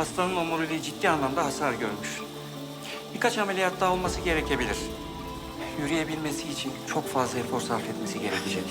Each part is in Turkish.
Hastanın omuriliği ciddi anlamda hasar görmüş. Birkaç ameliyat daha olması gerekebilir. Yürüyebilmesi için çok fazla efor sarf etmesi gerekecek.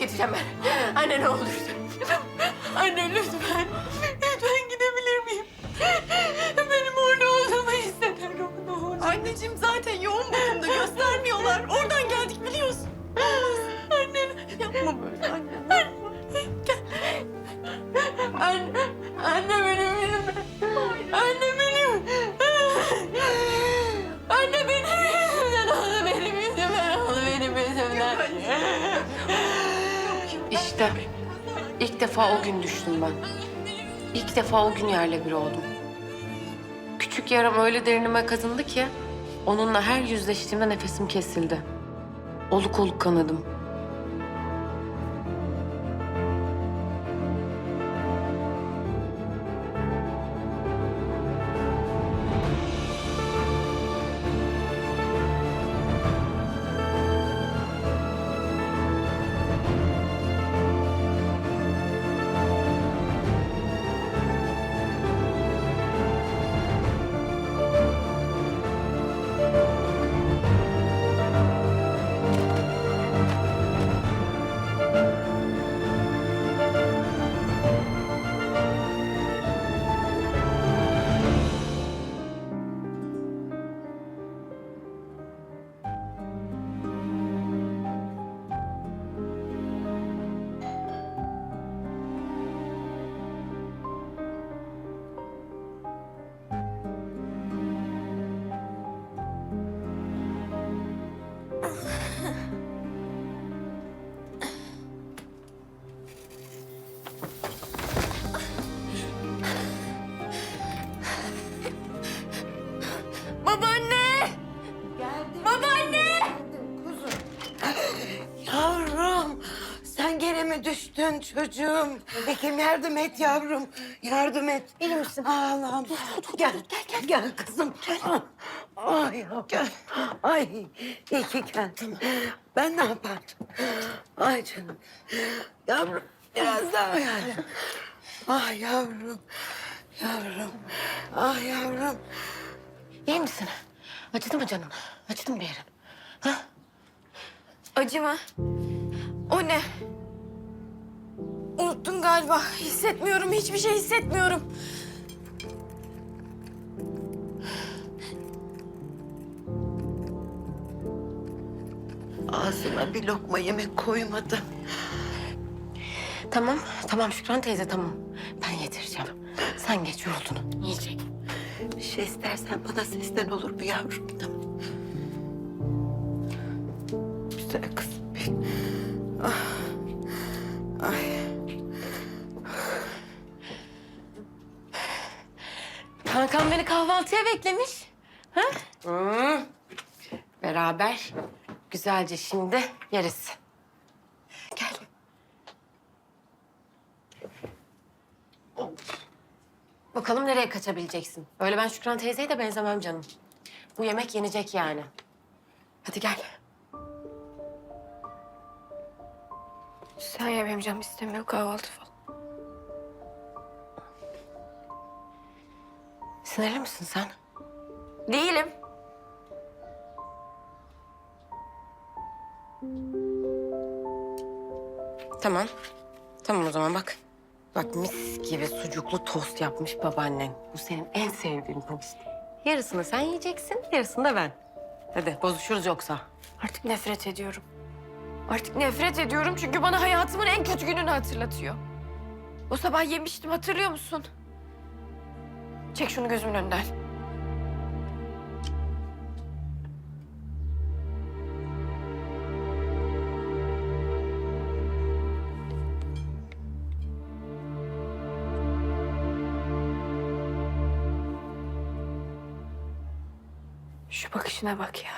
Gideceğim ben. Anne ne olursun. Düştüm ben. İlk defa o gün yerle bir oldum. Küçük yaram öyle derinime kazındı ki onunla her yüzleştiğimde nefesim kesildi. Oluk oluk kanadım. Düştün çocuğum? Hekim yardım et yavrum, yardım et. İyi misin? Ağlam. Gel, gel, gel, gel kızım. Gel. Ay yavrum. Gel. Ay, iyi ki geldin. Ben ne yapardım? Ay canım. Yavrum, biraz daha gel. Ah yavrum, yavrum. Ah yavrum. İyi misin? Acıdı mı canım? Acıdı mı bir yerin? Ha? Acı mı? O ne? Unuttun galiba. Hissetmiyorum. Hiçbir şey hissetmiyorum. Ağzıma bir lokma yemek koymadı. Tamam, tamam Şükran teyze tamam. Ben yedireceğim. Sen geç yoruldun. Yiyecek. Bir şey istersen bana seslen olur mu yavrum? Tamam. Beni kahvaltıya beklemiş. Ha? Hmm. Beraber güzelce şimdi yeriz. Gel. Bakalım nereye kaçabileceksin? Öyle ben Şükran teyzeye de benzemem canım. Bu yemek yenecek yani. Hadi gel. Sen benim canım istemiyor kahvaltı falan. Sinirli misin sen? Değilim. Tamam. Tamam o zaman bak. Bak mis gibi sucuklu tost yapmış babaannen. Bu senin en sevdiğin tost. Yarısını sen yiyeceksin, yarısını da ben. Hadi bozuşuruz yoksa. Artık nefret ediyorum. Artık nefret ediyorum çünkü bana hayatımın en kötü gününü hatırlatıyor. O sabah yemiştim hatırlıyor musun? Çek şunu gözümün önünden. Şu bakışına bak ya.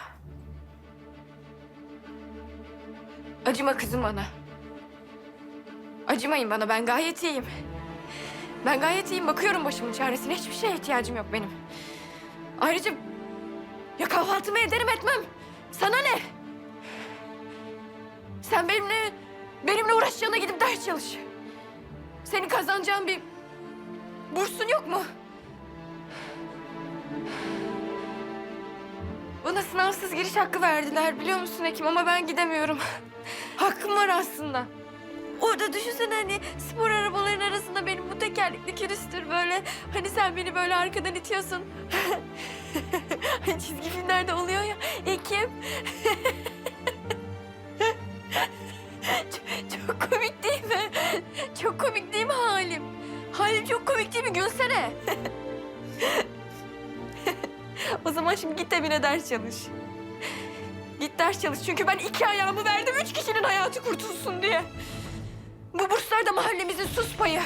Acıma kızım bana. Acımayın bana ben gayet iyiyim. Ben gayet iyiyim bakıyorum başımın çaresine. Hiçbir şeye ihtiyacım yok benim. Ayrıca ya kahvaltımı ederim etmem. Sana ne? Sen benimle benimle uğraşacağına gidip ders çalış. Senin kazanacağın bir bursun yok mu? Bana sınavsız giriş hakkı verdiler biliyor musun Ekim ama ben gidemiyorum. Hakkım var aslında. Orada düşünsene hani spor arabaların arasında benim bu tekerlekli külüstür böyle. Hani sen beni böyle arkadan itiyorsun. hani çizgi filmlerde oluyor ya Ekim. çok, çok komik değil mi? Çok komik değil mi halim? Halim çok komik değil mi? Gülsene. O zaman şimdi git evine ders çalış. Git ders çalış çünkü ben iki ayağımı verdim üç kişinin hayatı kurtulsun diye. Bu burslar da mahallemizin sus payı.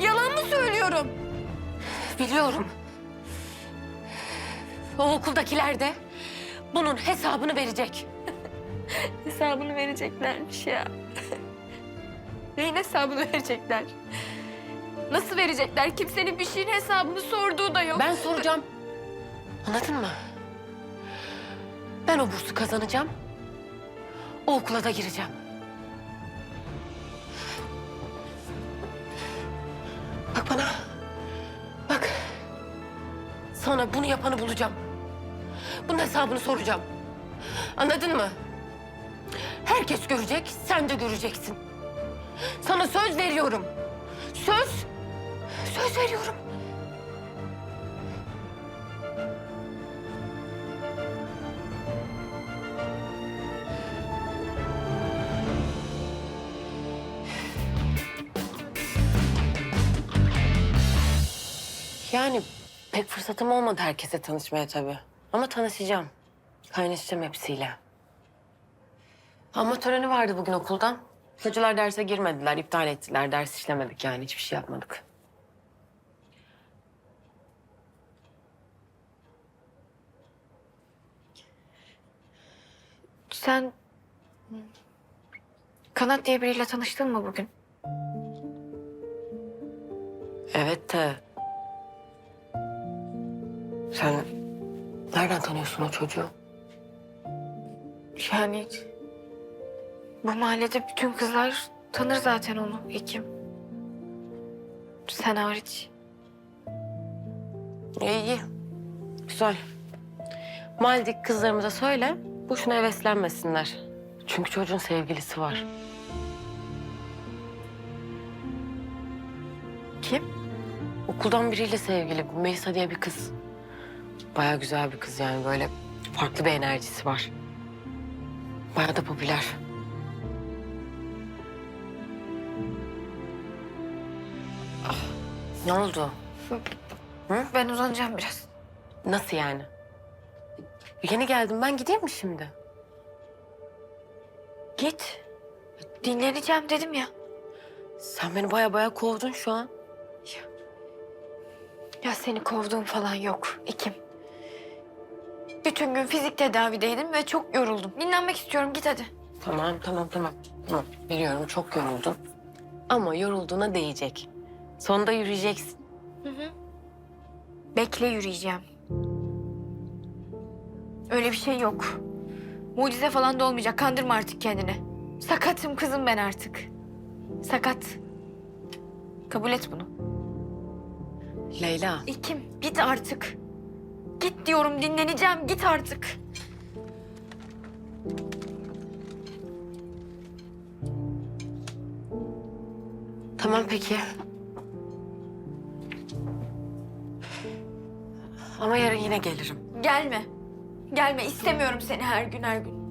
Yalan mı söylüyorum? Biliyorum. O okuldakiler de bunun hesabını verecek. Hesabını vereceklermiş ya. Neyin hesabını verecekler? Nasıl verecekler? Kimsenin bir şeyin hesabını sorduğu da yok. Ben soracağım. Anladın mı? Ben o bursu kazanacağım. O okula da gireceğim. Bak bana. Bak. Sana bunu yapanı bulacağım. Bunun hesabını soracağım. Anladın mı? Herkes görecek, sen de göreceksin. Sana söz veriyorum. Söz. Söz veriyorum. Pek fırsatım olmadı herkese tanışmaya tabii. Ama tanışacağım. Kaynaşacağım hepsiyle. Ama töreni vardı bugün okulda. Hocalar derse girmediler, iptal ettiler. Ders işlemedik yani, hiçbir şey yapmadık. Sen Kanat diye biriyle tanıştın mı bugün? Evet de... Sen nereden tanıyorsun o çocuğu? Yani bu mahallede bütün kızlar tanır zaten onu Ekim. Sen hariç. İyi, iyi. Güzel. Mahalledeki kızlarımıza söyle, boşuna heveslenmesinler. Çünkü çocuğun sevgilisi var. Kim? Okuldan biriyle sevgili. Melisa diye bir kız. Baya güzel bir kız yani böyle farklı bir enerjisi var. Baya da popüler. Ah, ne oldu? Ben uzanacağım biraz. Nasıl yani? Yeni geldim ben gideyim mi şimdi? Git. Dinleneceğim dedim ya. Sen beni baya baya kovdun şu an. Ya seni kovduğum falan yok Ekim. Bütün gün fizik tedavideydim ve çok yoruldum. Dinlenmek istiyorum git hadi. Tamam, tamam, tamam. Tamam, biliyorum çok yoruldun. Ama yorulduğuna değecek. Sonunda yürüyeceksin. Bekle yürüyeceğim. Öyle bir şey yok. Mucize falan da olmayacak. Kandırma artık kendini. Sakatım kızım ben artık. Sakat. Kabul et bunu. Leyla, İkim git artık. Git diyorum dinleneceğim git artık. tamam peki. Ama yarın yine gelirim. Gelme. Gelme istemiyorum seni her gün her gün.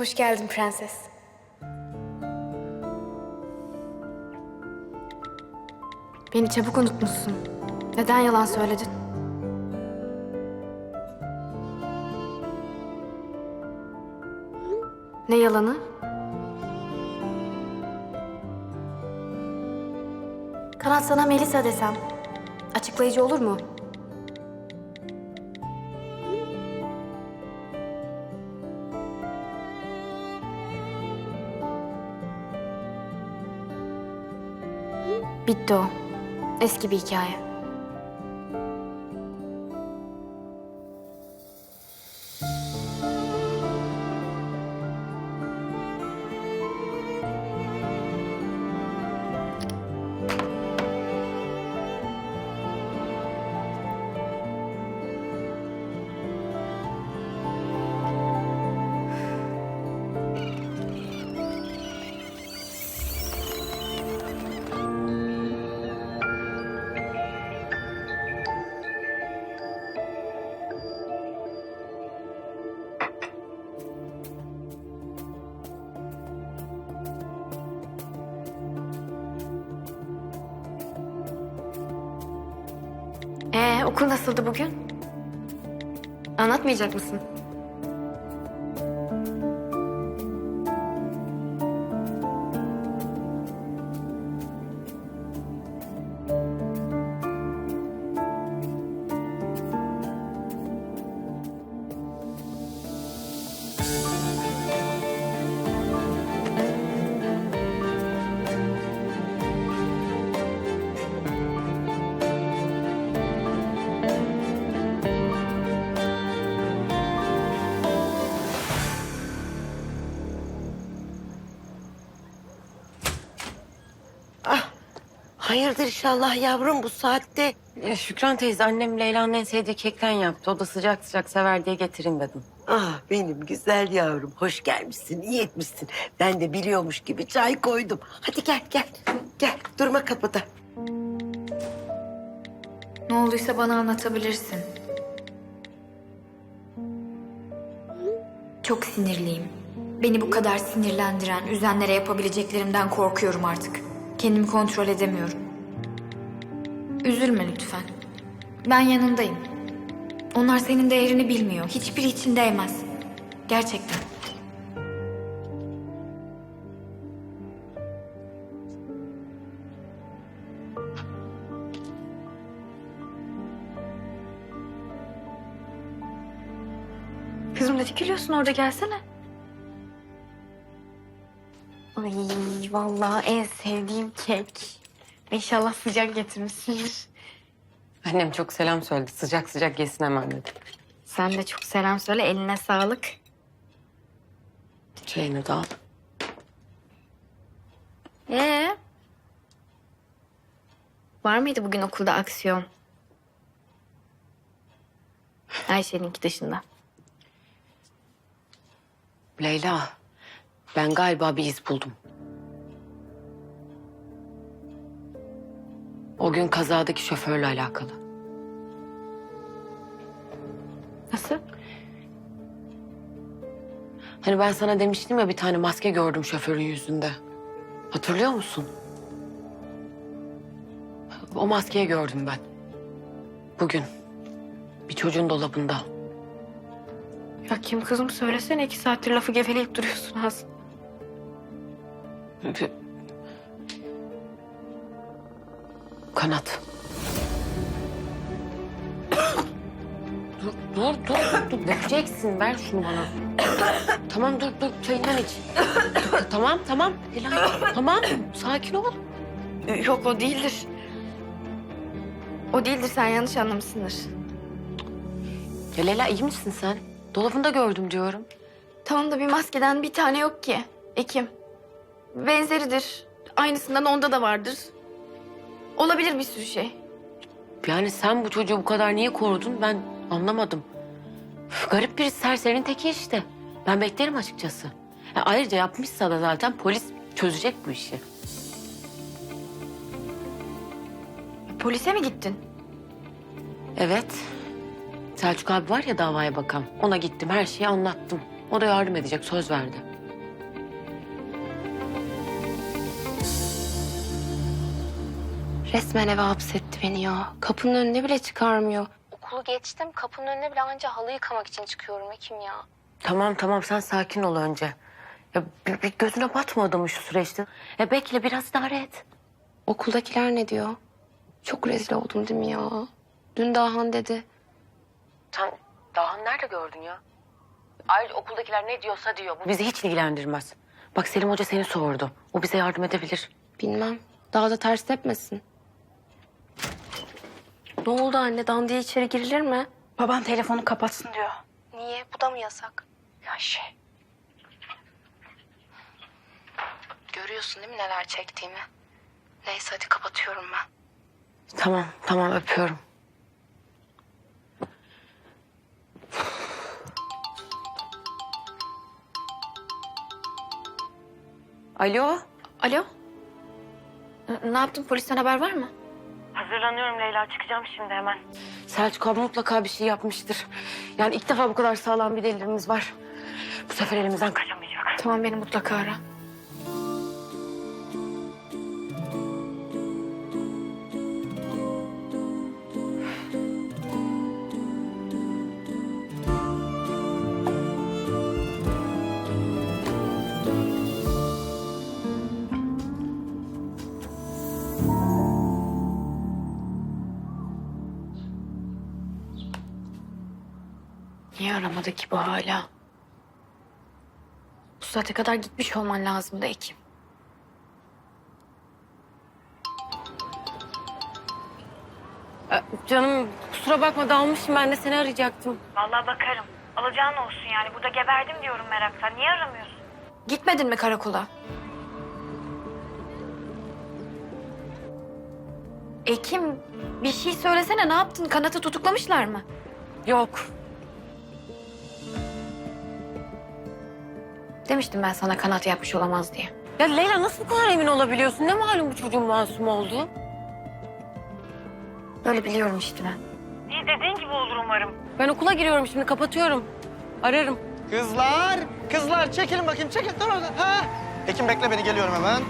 Hoş geldin prenses. Beni çabuk unutmuşsun. Neden yalan söyledin? Ne yalanı? Kanat sana Melisa desem. Açıklayıcı olur mu? Bitti o. Eski bir hikaye. Ee, okul nasıldı bugün? Anlatmayacak mısın? Hayırdır inşallah yavrum bu saatte? Ya Şükran teyze annem Leyla'nın en sevdiği kekten yaptı. O da sıcak sıcak sever diye getirin dedim. Ah benim güzel yavrum. Hoş gelmişsin, iyi etmişsin. Ben de biliyormuş gibi çay koydum. Hadi gel gel. Gel durma kapıda. Ne olduysa bana anlatabilirsin. Çok sinirliyim. Beni bu kadar sinirlendiren, üzenlere yapabileceklerimden korkuyorum artık. Kendimi kontrol edemiyorum. Üzülme lütfen. Ben yanındayım. Onlar senin değerini bilmiyor. Hiçbiri için değmez. Gerçekten. Kızım ne dikiliyorsun orada gelsene. Ay vallahi en sevdiğim kek. İnşallah sıcak getirmişsindir. Annem çok selam söyledi. Sıcak sıcak yesin hemen dedi. Sen de çok selam söyle. Eline sağlık. Çayını da al. Ee? Var mıydı bugün okulda aksiyon? Ayşe'ninki dışında. Leyla, ben galiba bir iz buldum. O gün kazadaki şoförle alakalı. Nasıl? Hani ben sana demiştim ya bir tane maske gördüm şoförün yüzünde. Hatırlıyor musun? O maskeyi gördüm ben. Bugün. Bir çocuğun dolabında. Ya kim kızım söylesene iki saattir lafı geveleyip duruyorsun az. Kanat. dur, dur, dur, dur. Dökeceksin. Ver şunu bana. tamam, dur, dur. Çayından iç. tamam, tamam. Leyla, tamam. Sakin ol. Yok o değildir. O değildir sen yanlış anlamışsındır. Ya Leyla iyi misin sen? Dolabında gördüm diyorum. Tamam da bir maskeden bir tane yok ki. Ekim. Benzeridir. Aynısından onda da vardır. Olabilir bir sürü şey. Yani sen bu çocuğu bu kadar niye korudun ben anlamadım. Üf, Garip bir serserinin teki işte. Ben beklerim açıkçası. Ya ayrıca yapmışsa da zaten polis çözecek bu işi. Polise mi gittin? Evet. Selçuk abi var ya davaya bakan. Ona gittim her şeyi anlattım. O da yardım edecek söz verdi. Resmen eve hapsetti beni ya. Kapının önüne bile çıkarmıyor. Okulu geçtim. Kapının önüne bile anca halı yıkamak için çıkıyorum Ekim ya. Tamam tamam sen sakin ol önce. Ya bir, bir gözüne batma adamın şu süreçte. Ya bekle biraz idare et. Okuldakiler ne diyor? Çok rezil oldum değil mi ya? Dün Dahan dedi. Sen daha nerede gördün ya? Ayrıca okuldakiler ne diyorsa diyor. Bu bizi hiç ilgilendirmez. Bak Selim Hoca seni sordu. O bize yardım edebilir. Bilmem. Daha da ters tepmesin. Ne oldu anne? Dan diye içeri girilir mi? Babam telefonu kapatsın diyor. Niye? Bu da mı yasak? Ya şey. Görüyorsun değil mi neler çektiğimi? Neyse hadi kapatıyorum ben. Tamam tamam öpüyorum. Alo. Alo? N- Ne yaptın? Polisten haber var mı? Hazırlanıyorum Leyla. Çıkacağım şimdi hemen. Selçuk abi mutlaka bir şey yapmıştır. Yani ilk defa bu kadar sağlam bir delilimiz var. Bu sefer elimizden kaçamayacak. Tamam beni mutlaka ara. Niye aramadı ki bu hala? Bu saate kadar gitmiş olman lazımdı Ekim. Ee, Canım kusura bakma dalmışım ben de seni arayacaktım. Vallahi bakarım. Alacağın olsun yani. Burada geberdim diyorum meraktan. Niye aramıyorsun? Gitmedin mi karakola? Ekim bir şey söylesene ne yaptın? Kanat'ı tutuklamışlar mı? Yok. Demiştim ben sana kanat yapmış olamaz diye. Ya Leyla nasıl bu kadar emin olabiliyorsun? Ne malum bu çocuğun masum olduğu? Böyle biliyorum işte ben. İyi dediğin gibi olur umarım. Ben okula giriyorum şimdi kapatıyorum. Ararım. Kızlar, kızlar çekilin bakayım, çekil. Dur orada. Ha. Ekim bekle beni, geliyorum hemen.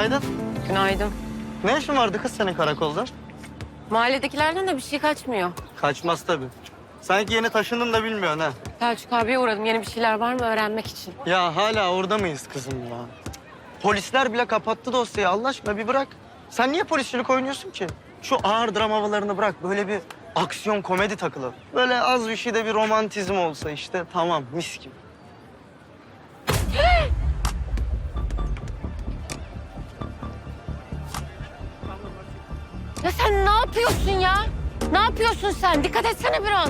Günaydın. Günaydın. Ne işin vardı kız senin karakolda? Mahalledekilerden de bir şey kaçmıyor. Kaçmaz tabii. Sanki yeni taşındın da bilmiyorsun ha. Selçuk abiye uğradım. Yeni bir şeyler var mı öğrenmek için. Ya hala orada mıyız kızım ya? Polisler bile kapattı dosyayı Allah aşkına bir bırak. Sen niye polisçilik oynuyorsun ki? Şu ağır dram havalarını bırak. Böyle bir aksiyon komedi takılalım. Böyle az bir şeyde bir romantizm olsa işte tamam mis gibi. Ya sen ne yapıyorsun ya? Ne yapıyorsun sen? Dikkat etsene biraz.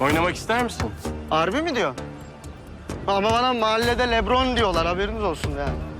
Oynamak ister misin? Harbi mi diyor? Ama bana mahallede Lebron diyorlar haberiniz olsun yani.